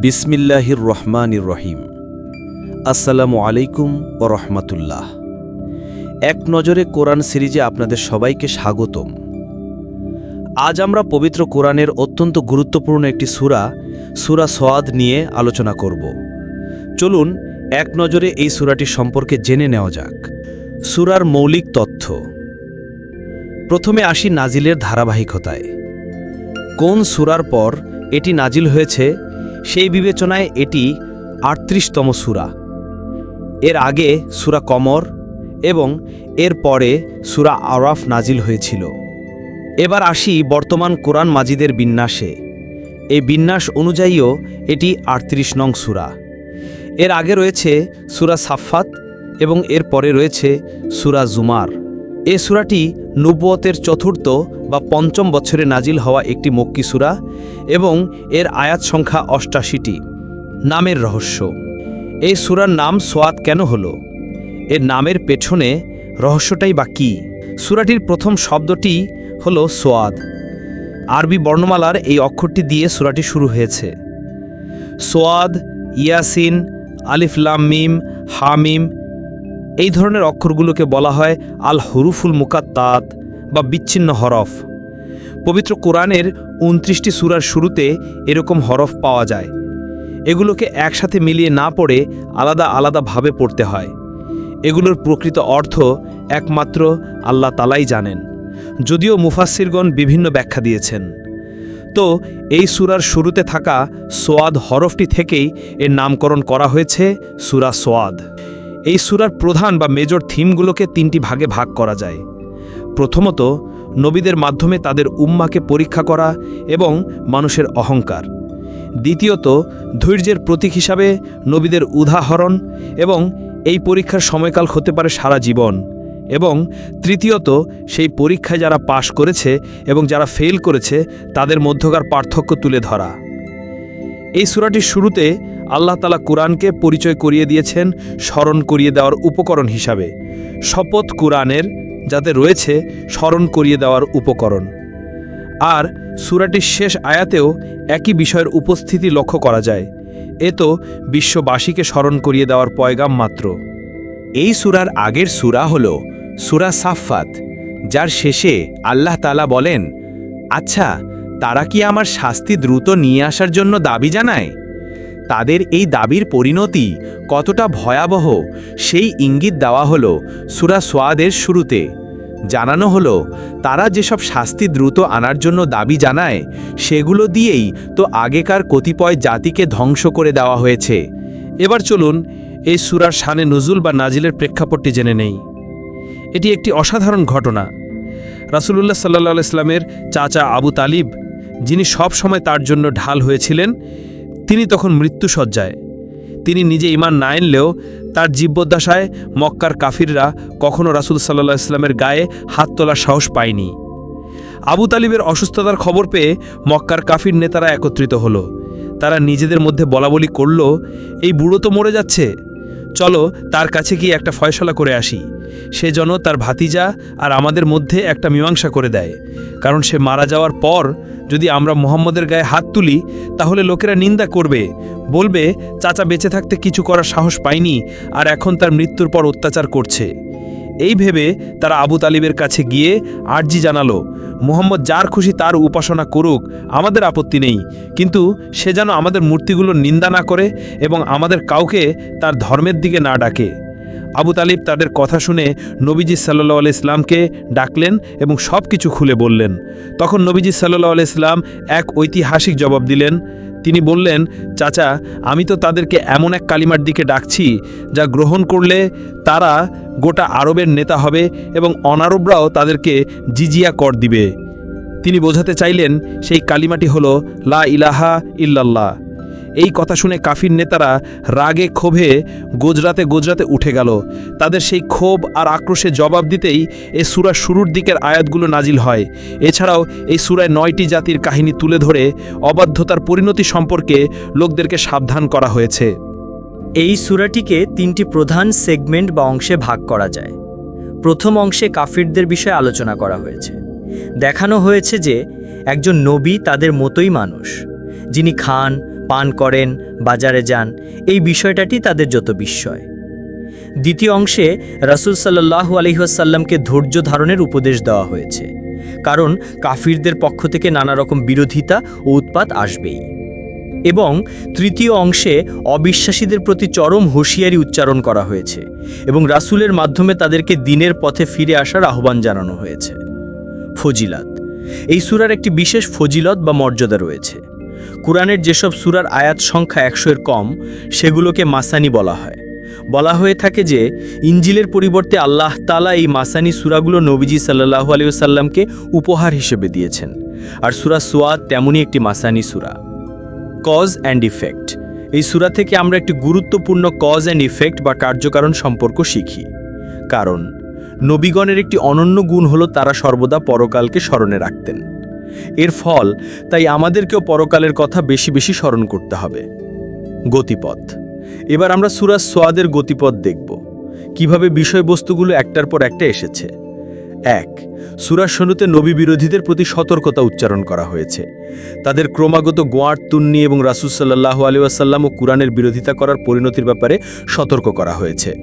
বিসমিল্লাহির রহমানির রহিম আসসালামু আলাইকুম ও রহমাতুল্লাহ এক নজরে কোরআন সিরিজে আপনাদের সবাইকে স্বাগতম। আজ আমরা পবিত্র কোরআনের অত্যন্ত গুরুত্বপূর্ণ একটি সূরা, সুরা সোয়াদ নিয়ে আলোচনা করব। চলুন এক নজরে এই সূরাটি সম্পর্কে জেনে নেওয়া যাক। সূরার মৌলিক তথ্য। প্রথমে আসি নাজিলের ধারাবাহিকতায়। কোন সুরার পর এটি নাজিল হয়েছে, সেই বিবেচনায় এটি আটত্রিশতম সুরা। এর আগে সুরা কমর এবং এর পরে সুরা আরাফ নাজিল হয়েছিল। এবার আসি বর্তমান কোরআন মাজিদের বিন্যাসে। এই বিন্যাস অনুযায়ীও এটি আটত্রিশ নং সুরা। এর আগে রয়েছে সুরা সাফাত এবং এর পরে রয়েছে সুরা জুমার। এ সূরাটি নব্বতের চতুর্থ বা পঞ্চম বছরে নাজিল হওয়া একটি মক্কি সূরা এবং এর আয়াত সংখ্যা অষ্টাশিটি। নামের রহস্য। এই সূরার নাম সোয়াদ কেন হলো? এর নামের পেছনে রহস্যটাই বা কী? সূরাটির প্রথম শব্দটি হল সোয়াদ। আরবি বর্ণমালার এই অক্ষরটি দিয়ে সূরাটি শুরু হয়েছে। সোয়াদ, ইয়াসিন আলিফলাম মিম, হামিম এই ধরনের অক্ষরগুলোকে বলা হয় আল হরুফুল মুকাত্তাত বা বিচ্ছিন্ন হরফ। পবিত্র কোরআনের উনত্রিশটি সুরার শুরুতে এরকম হরফ পাওয়া যায়। এগুলোকে একসাথে মিলিয়ে না পড়ে আলাদা আলাদাভাবে পড়তে হয়। এগুলোর প্রকৃত অর্থ একমাত্র আল্লাহ তালাই জানেন। যদিও মুফাসিরগণ বিভিন্ন ব্যাখ্যা দিয়েছেন। তো এই সুরার শুরুতে থাকা সোয়াদ হরফটি থেকেই এর নামকরণ করা হয়েছে সূরা সোয়াদ। এই সূরার প্রধান বা মেজর থিমগুলোকে তিনটি ভাগে ভাগ করা যায়। প্রথমত, নবীদের মাধ্যমে তাদের উম্মাকে পরীক্ষা করা এবং মানুষের অহংকার। দ্বিতীয়ত, ধৈর্যের প্রতীক হিসাবে নবীদের উদাহরণ এবং এই পরীক্ষার সময়কাল হতে পারে সারা জীবন। এবং তৃতীয়ত, সেই পরীক্ষায় যারা পাশ করেছে এবং যারা ফেল করেছে, তাদের মধ্যকার পার্থক্য তুলে ধরা। এই সূরাটির শুরুতে আল্লাহ তালা কোরআনকে পরিচয় করিয়ে দিয়েছেন, স্মরণ করিয়ে দেওয়ার উপকরণ হিসাবে। শপথ কোরআনের যাতে রয়েছে, স্মরণ করিয়ে দেওয়ার উপকরণ। আর সূরাটির শেষ আয়াতেও একই বিষয়ের উপস্থিতি লক্ষ্য করা যায়। এ তো বিশ্ববাসীকে স্মরণ করিয়ে দেওয়ার পয়গাম মাত্র। এই সুরার আগের সুরা হল সুরা সাফাত যার শেষে আল্লাহ তালা বলেন আচ্ছা তারা কি আমার শাস্তি দ্রুত নিয়ে আসার জন্য দাবি জানায়? তাদের এই দাবির পরিণতি কতটা ভয়াবহ, সেই ইঙ্গিত দেওয়া হল সুরা সোয়াদের শুরুতে। জানানো হলো, তারা যেসব শাস্তি দ্রুত আনার জন্য দাবি জানায়, সেগুলো দিয়েই তো আগেকার কতিপয় জাতিকে ধ্বংস করে দেওয়া হয়েছে। এবার চলুন এই সুরার শানে নজুল বা নাজিলের প্রেক্ষাপটটি জেনে নেই। এটি একটি অসাধারণ ঘটনা। রাসুলুল্লাহ সাল্লাহ ইসলামের চাচা আবু তালিব, যিনি সব সময় তার জন্য ঢাল হয়েছিলেন তিনি তখন মৃত্যুসজ্জায় তিনি নিজে ইমান না এনলেও তার জীবদ্দশায় মক্কার কাফিররা কখনও রাসুল সাল্লা ইসলামের গায়ে হাত তোলার সাহস পায়নি। আবু তালিবের অসুস্থতার খবর পেয়ে মক্কার কাফির নেতারা একত্রিত হলো। তারা নিজেদের মধ্যে বলাবলি করল, এই বুড়ো তো মরে যাচ্ছে। চলো তার কাছে গিয়ে একটা ফয়সলা করে আসি। সে যেন তার ভাতিজা আর আমাদের মধ্যে একটা মীমাংসা করে দেয়। কারণ সে মারা যাওয়ার পর যদি আমরা মোহাম্মদের গায়ে হাত তুলি, তাহলে লোকেরা নিন্দা করবে। বলবে, চাচা বেঁচে থাকতে কিছু করার সাহস পায়নি আর এখন তার মৃত্যুর পর অত্যাচার করছে। এই ভেবে তারা আবু তালিবের কাছে গিয়ে আর্জি জানালো, মোহাম্মদ যার খুশি তার উপাসনা করুক, আমাদের আপত্তি নেই। কিন্তু সে যেন আমাদের মূর্তিগুলোর নিন্দা না করে এবং আমাদের কাউকে তার ধর্মের দিকে না ডাকে। আবু তালিব তাদের কথা শুনে নবীজি সাল্লাহ আলি ইসলামকে ডাকলেন এবং সব কিছু খুলে বললেন। তখন নবীজি সাল্লাহ আলি ইসলাম এক ঐতিহাসিক জবাব দিলেন তিনি বললেন, চাচা, আমি তো তাদেরকে এমন এক কালিমার দিকে ডাকছি, যা গ্রহণ করলে তারা গোটা আরবের নেতা হবে এবং অনারবরাও তাদেরকে জিজিয়া কর দিবে। তিনি বোঝাতে চাইলেন, সেই কালিমাটি হল, লা ইলাহা ইল্লাল্লাহ। এই কথা শুনে কাফির নেতারা রাগে ক্ষোভে গোজরাতে গোজরাতে উঠে গেল। তাদের সেই ক্ষোভ আর আক্রোশে জবাব দিতেই এ সুরা শুরুর দিকের আয়াতগুলো নাজিল হয়। এছাড়াও এই সুরায় নয়টি জাতির কাহিনী তুলে ধরে অবাধ্যতার পরিণতি সম্পর্কে লোকদেরকে সাবধান করা হয়েছে। এই সূরাটিকে তিনটি প্রধান সেগমেন্ট বা অংশে ভাগ করা যায়। প্রথম অংশে কাফিরদের বিষয়ে আলোচনা করা হয়েছে। দেখানো হয়েছে যে একজন নবী তাদের মতোই মানুষ। যিনি খান পান করেন, বাজারে যান, এই বিষয়টাটি তাদের যত বিস্ময়। দ্বিতীয় অংশে রাসূল সাল্লাল্লাহু আলহিহাসাল্লামকে ধৈর্য ধারণের উপদেশ দেওয়া হয়েছে, কারণ কাফিরদের পক্ষ থেকে নানা রকম বিরোধিতা ও উৎপাত আসবেই। এবং তৃতীয় অংশে অবিশ্বাসীদের প্রতি চরম হুঁশিয়ারি উচ্চারণ করা হয়েছে এবং রাসূলের মাধ্যমে তাদেরকে দিনের পথে ফিরে আসার আহ্বান জানানো হয়েছে। ফজিলাত, এই সূরার একটি বিশেষ ফজিলত বা মর্যাদা রয়েছে। কোরআনের যেসব সুরার আয়াত সংখ্যা একশো এর কম, সেগুলোকে মাসানি বলা হয়। বলা হয়ে থাকে যে ইঞ্জিলের পরিবর্তে আল্লাহ তালা এই মাসানি সূরাগুলো নবীজি সাল্লাহু আলিয়াল্লামকে উপহার হিসেবে দিয়েছেন। আর সুরা সোয়াদ তেমনই একটি মাসানি সুরা। Cause and effect. এই সুরা থেকে আমরা একটি গুরুত্বপূর্ণ কজ অ্যান্ড ইফেক্ট বা কার্যকারণ সম্পর্ক শিখি। কারণ, নবীগণের একটি অনন্য গুণ হলো তারা সর্বদা পরকালকে স্মরণে রাখতেন। এর ফল, তাই আমাদেরকেও পরকালের কথা বেশি বেশি স্মরণ করতে হবে। গতিপথ। এবার আমরা সুরাজ সোয়াদের গতিপথ দেখব। কীভাবে বিষয়বস্তুগুলো একটার পর একটা এসেছে। এক সুরার শুরুতে নবী বিরোধীদের প্রতি সতর্কতা উচ্চারণ করা হয়েছে। তাদের ক্রমাগত গোয়ার, তুন্নি এবং রাসুসাল্লাহ আলী আসাল্লাম ও কুরআনের বিরোধিতা করার পরিণতির ব্যাপারে সতর্ক করা হয়েছে।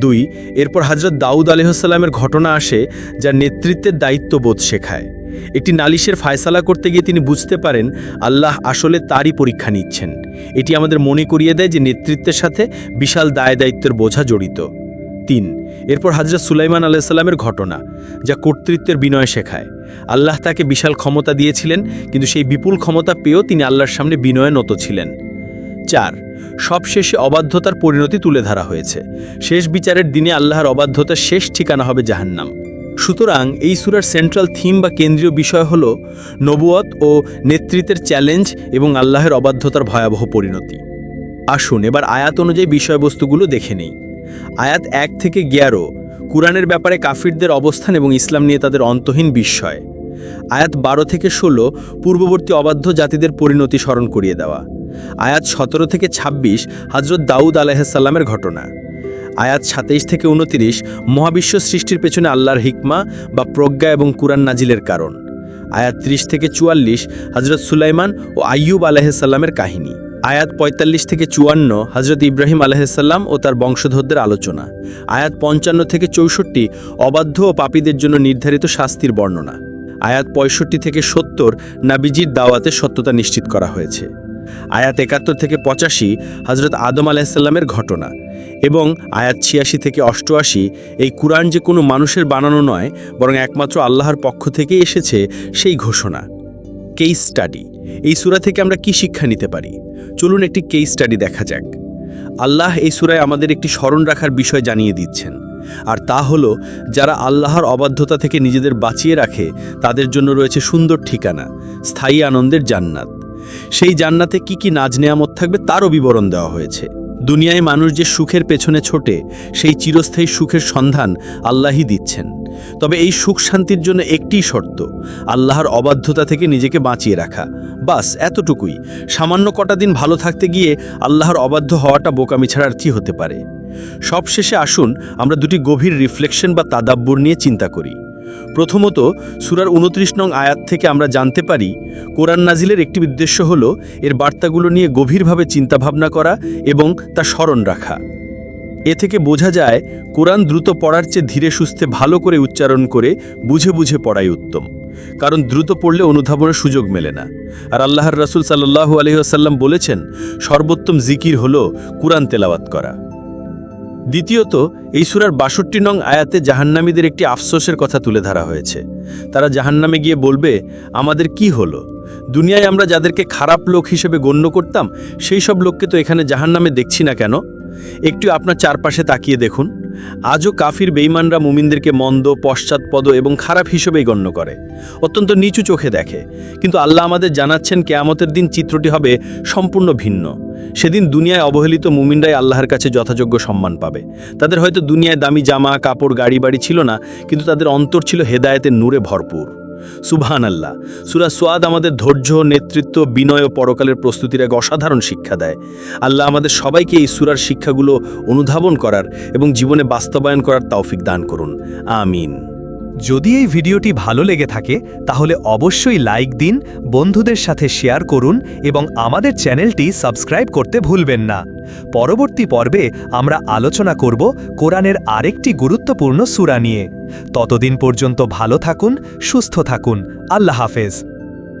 দুই, এরপর হাজরত দাউদ আলহামের ঘটনা আসে যা নেতৃত্বের দায়িত্ববোধ শেখায়। একটি নালিশের ফায়সালা করতে গিয়ে তিনি বুঝতে পারেন আল্লাহ আসলে তারই পরীক্ষা নিচ্ছেন। এটি আমাদের মনে করিয়ে দেয় যে নেতৃত্বের সাথে বিশাল দায় দায়িত্বের বোঝা জড়িত। তিন, এরপর হাজরা সুলাইমান আলাইসাল্লামের ঘটনা, যা কর্তৃত্বের বিনয় শেখায়। আল্লাহ তাকে বিশাল ক্ষমতা দিয়েছিলেন, কিন্তু সেই বিপুল ক্ষমতা পেয়েও তিনি আল্লাহর সামনে বিনয়ে নত ছিলেন। চার, সবশেষে অবাধ্যতার পরিণতি তুলে ধরা হয়েছে। শেষ বিচারের দিনে আল্লাহর অবাধ্যতার শেষ ঠিকানা হবে জাহান্নাম। সুতরাং এই সুরার সেন্ট্রাল থিম বা কেন্দ্রীয় বিষয় হল নবুয়ত ও নেতৃত্বের চ্যালেঞ্জ এবং আল্লাহের অবাধ্যতার ভয়াবহ পরিণতি। আসুন এবার আয়াত অনুযায়ী বিষয়বস্তুগুলো দেখে নেই। আয়াত এক থেকে গিয়ারো কুরআনের ব্যাপারে কাফিরদের অবস্থান এবং ইসলাম নিয়ে তাদের অন্তহীন বিস্ময়। আয়াত বারো থেকে ষোলো, পূর্ববর্তী অবাধ্য জাতিদের পরিণতি স্মরণ করিয়ে দেওয়া। আয়াত সতেরো থেকে ২৬ হজরত দাউদ আলাহিসাল্লামের ঘটনা। আয়াত সাতেইশ থেকে উনতিরিশ, মহাবিশ্ব সৃষ্টির পেছনে আল্লাহর হিকমা বা প্রজ্ঞা এবং কুরআন নাজিলের কারণ। আয়াত ত্রিশ থেকে চুয়াল্লিশ হজরত সুলাইমান ও আইয়ুব আলাহিসাল্লামের কাহিনী। আয়াত ৪৫ থেকে চুয়ান্ন হজরত ইব্রাহিম আলাহিসাল্লাম ও তার বংশধরদের আলোচনা। আয়াত পঞ্চান্ন থেকে চৌষট্টি, অবাধ্য ও পাপীদের জন্য নির্ধারিত শাস্তির বর্ণনা। আয়াত পঁয়ষট্টি থেকে সত্তর, নাবিজির দাওয়াতে সত্যতা নিশ্চিত করা হয়েছে। আয়াত একাত্তর থেকে পঁচাশি হজরত আদম আলাহিসাল্লামের ঘটনা এবং আয়াত ছিয়াশি থেকে অষ্টআশি এই কুরআন যে কোনো মানুষের বানানো নয়, বরং একমাত্র আল্লাহর পক্ষ থেকেই এসেছে সেই ঘোষণা। কেস স্টাডি এই সূরা থেকে আমরা কি শিক্ষা নিতে পারি? চলুন একটি কেস স্টাডি দেখা যাক। আল্লাহ এই সূরায় আমাদের একটি স্মরণ রাখার বিষয় জানিয়ে দিচ্ছেন। আর তা হলো, যারা আল্লাহর অবাধ্যতা থেকে নিজেদের বাঁচিয়ে রাখে, তাদের জন্য রয়েছে সুন্দর ঠিকানা, স্থায়ী আনন্দের জান্নাত। সেই জান্নাতে কি কি নাজ নেয়ামত থাকবে তারও বিবরণ দেওয়া হয়েছে। দুনিয়ায় মানুষ যে সুখের পেছনে ছোটে, সেই চিরস্থায়ী সুখের সন্ধান আল্লাহই দিচ্ছেন। তবে এই সুখ শান্তির জন্য একটিই শর্ত, আল্লাহর অবাধ্যতা থেকে নিজেকে বাঁচিয়ে রাখা। বাস, এতটুকুই। সামান্য কটা দিন ভালো থাকতে গিয়ে আল্লাহর অবাধ্য হওয়াটা বোকামি ছাড়ার কি হতে পারে? সবশেষে আসুন, আমরা দুটি গভীর রিফ্লেকশন বা তাদাব্বুর নিয়ে চিন্তা করি। প্রথমত, সুরার উনত্রিশ নং আয়াত থেকে আমরা জানতে পারি, কোরআন নাজিলের একটি উদ্দেশ্য হল এর বার্তাগুলো নিয়ে গভীরভাবে চিন্তাভাবনা করা এবং তা স্মরণ রাখা। এ থেকে বোঝা যায়, কোরআন দ্রুত পড়ার চেয়ে ধীরে সুস্থে ভালো করে উচ্চারণ করে বুঝে বুঝে পড়াই উত্তম। কারণ দ্রুত পড়লে অনুধাবনের সুযোগ মেলে না। আর আল্লাহর রাসুল সাল্লাহু আলহিহাসাল্লাম বলেছেন, সর্বোত্তম জিকির হল কোরআন তেলাওয়াত করা। দ্বিতীয়ত, এই সুরার বাষট্টি নং আয়াতে জাহান্নামীদের একটি আফসোসের কথা তুলে ধরা হয়েছে। তারা জাহান্নামে গিয়ে বলবে, আমাদের কি হলো? দুনিয়ায় আমরা যাদেরকে খারাপ লোক হিসেবে গণ্য করতাম, সেই সব লোককে তো এখানে জাহান্নামে দেখছি না কেন? একটু আপনার চারপাশে তাকিয়ে দেখুন। আজও কাফির বেইমানরা মুমিনদেরকে মন্দ, পশ্চাৎপদ এবং খারাপ হিসেবেই গণ্য করে। অত্যন্ত নিচু চোখে দেখে। কিন্তু আল্লাহ আমাদের জানাচ্ছেন, কেয়ামতের দিন চিত্রটি হবে সম্পূর্ণ ভিন্ন। সেদিন দুনিয়ায় অবহেলিত মুমিনরাই আল্লাহর কাছে যথাযোগ্য সম্মান পাবে। তাদের হয়তো দুনিয়ায় দামি জামা, কাপড় গাড়ি বাড়ি ছিল না, কিন্তু তাদের অন্তর ছিল হেদায়েতের নূরে ভরপুর। সুবহান আল্লাহ সুরা সোয়াদ আমাদের ধৈর্য, নেতৃত্ব, বিনয় ও পরকালের প্রস্তুতির এক অসাধারণ শিক্ষা দেয়। আল্লাহ আমাদের সবাইকে এই সুরার শিক্ষাগুলো অনুধাবন করার এবং জীবনে বাস্তবায়ন করার তৌফিক দান করুন। আমিন। যদি এই ভিডিওটি ভালো লেগে থাকে, তাহলে অবশ্যই লাইক দিন, বন্ধুদের সাথে শেয়ার করুন এবং আমাদের চ্যানেলটি সাবস্ক্রাইব করতে ভুলবেন না। পরবর্তী পর্বে আমরা আলোচনা করব কোরআনের আরেকটি গুরুত্বপূর্ণ সুরা নিয়ে। ততদিন পর্যন্ত ভালো থাকুন, সুস্থ থাকুন। আল্লাহ হাফেজ।